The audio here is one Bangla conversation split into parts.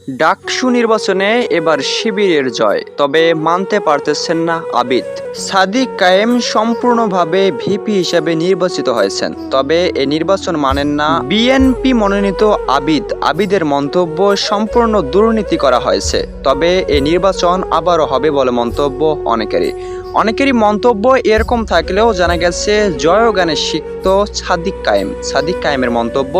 ডাকসু নির্বাচনে এবার শিবিরের জয়, তবে মানতে পারতেছেন না আবিদ। সাদিক কায়েম সম্পূর্ণভাবে ভিপি হিসেবে নির্বাচিত হয়েছেন, তবে এ নির্বাচন মানেন না বিএনপি মনোনীত আবিদ। আবিদের মন্তব্য সম্পূর্ণ দুর্নীতি করা হয়েছে, তবে এ নির্বাচন আবারও হবে বলে মন্তব্য অনেকেরই। অনেকেরই মন্তব্য এরকম থাকলেও জানা গেছে, জয়গানে সিক্ত সাদিক কায়েম। সাদিক কায়েমের মন্তব্য,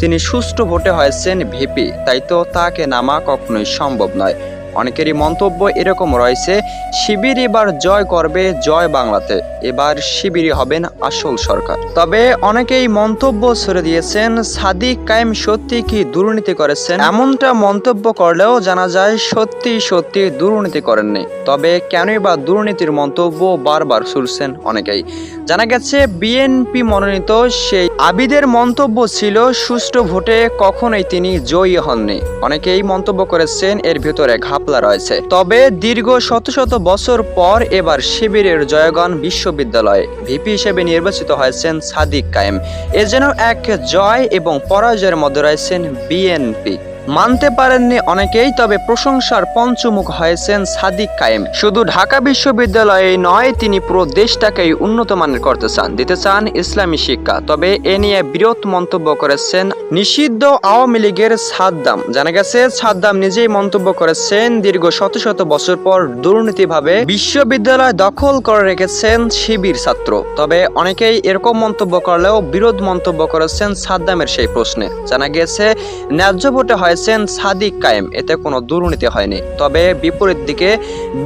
তিনি সুষ্ঠু ভোটে হয়েছেন ভিপি, তাই তো তাকে নামা কখনোই সম্ভব নয়। অনেকেরই মন্তব্য এরকম রয়েছে, শিবির এবার জয় করবে জয় বাংলাতে, এবার শিবিরই হবেন আসল সরকার। তবে অনেকেই মন্তব্য ছেড়ে দিয়েছেন, সাদিক কায়েম সত্যি কি দুর্নীতি করেছেন? এমনটা মন্তব্য করলেও জানা যায় সত্যি সত্যি দুর্নীতি করেননি। তবে কেনই বা দুর্নীতির মন্তব্য বারবার শুনছেন অনেকেই। জানা গেছে, বিএনপি মনোনীত সেই আবিদের মন্তব্য ছিল, সুষ্ঠু ভোটে কখনোই তিনি জয়ী হননি। অনেকেই মন্তব্য করেছেন, এর ভেতরে ভিতরে ঘাপলা রয়েছে। তবে দীর্ঘ শত শত বছর পর এবার শিবিরের জয়গণ বিশ্ববিদ্যালয়ে ভিপি হিসেবে নির্বাচিত হয়েছেন সাদিক কায়েম। এ যেন এক জয় এবং পরাজয়ের মধ্যে রয়েছেন বিএনপি। মানতে পারেননি অনেকেই, তবে প্রশংসার পঞ্চমুখ হয়েছেন সাদিক কায়েম। শুধু ঢাকা বিশ্ববিদ্যালয়ে নয়, তিনি পুরো দেশটাকেই উন্নত মানের করতে চান, দিতে চান ইসলামী শিক্ষা। তবে এ নিয়ে বিরোধ মন্তব্য করেছেন নিষিদ্ধ আওয়ামী লীগের সাদ্দাম। জানা গেছে, সাদ্দাম নিজেই মন্তব্য করেছেন, দীর্ঘ শত শত বছর পর দুর্নীতিভাবে বিশ্ববিদ্যালয় দখল করে রেখেছেন শিবির ছাত্র। তবে অনেকেই এরকম মন্তব্য করলেও বিরোধ মন্তব্য করেছেন সাদ্দামের সেই প্রশ্নে। জানা গেছে, ন্যায্য ভোটে হয়েছেন সাদিক কায়েম, এতে কোনো দুর্নীতি হয়নি। তবে বিপরীত দিকে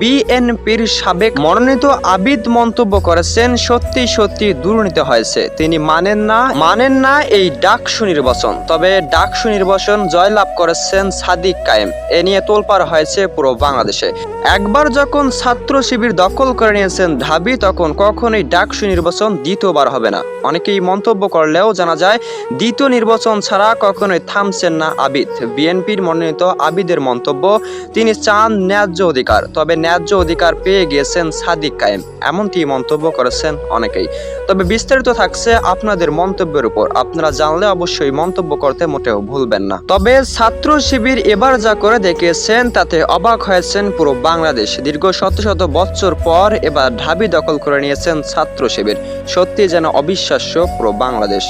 বিএনপির সাবেক মনোনীত আবিদ মন্তব্য করেছেন, সত্যি সত্যি দুর্নীতি হয়েছে। তিনি মানেন না মানেন না এই ডাকসু নির্বাচন। তবে ডাকসু নির্বাচন জয়লাভ করেছেন সাদিক কায়েম। এ নিয়ে তোলপাড় হয়েছে পুরো বাংলাদেশে। একবার যখন ছাত্র শিবির দখল করে নিয়েছেন ঢাবি, তখন কখনোই ডাকসু নির্বাচন দ্বিতীয়বার হবে না। অনেকেই মন্তব্য করলেও জানা যায়, দ্বিতীয় নির্বাচন ছাড়া কখনোই থামছেন না আবিদ। বিএনপির মনোনীত আবিদের মন্তব্য, তিনি চান ন্যায্য অধিকার, তবে ন্যায্য অধিকার পেয়ে গিয়েছেন সাদিক কায়েম, এমনটি মন্তব্য করেছেন অনেকেই। তবে বিস্তারিত থাকছে আপনাদের মন্তব্যের উপর, আপনারা জানলে অবশ্যই মন্তব্য করতে মোটেও ভুলবেন না। তবে ছাত্র শিবির এবার যা করে দেখিয়েছেন, তাতে অবাক হয়েছেন পুরো বাংলাদেশ। দীর্ঘ শত শত বছর পর এবার ঢাবি দখল করে নিয়েছেন ছাত্র শিবির। সত্যি যেন অবিশ্বাস্য পুরো বাংলাদেশ।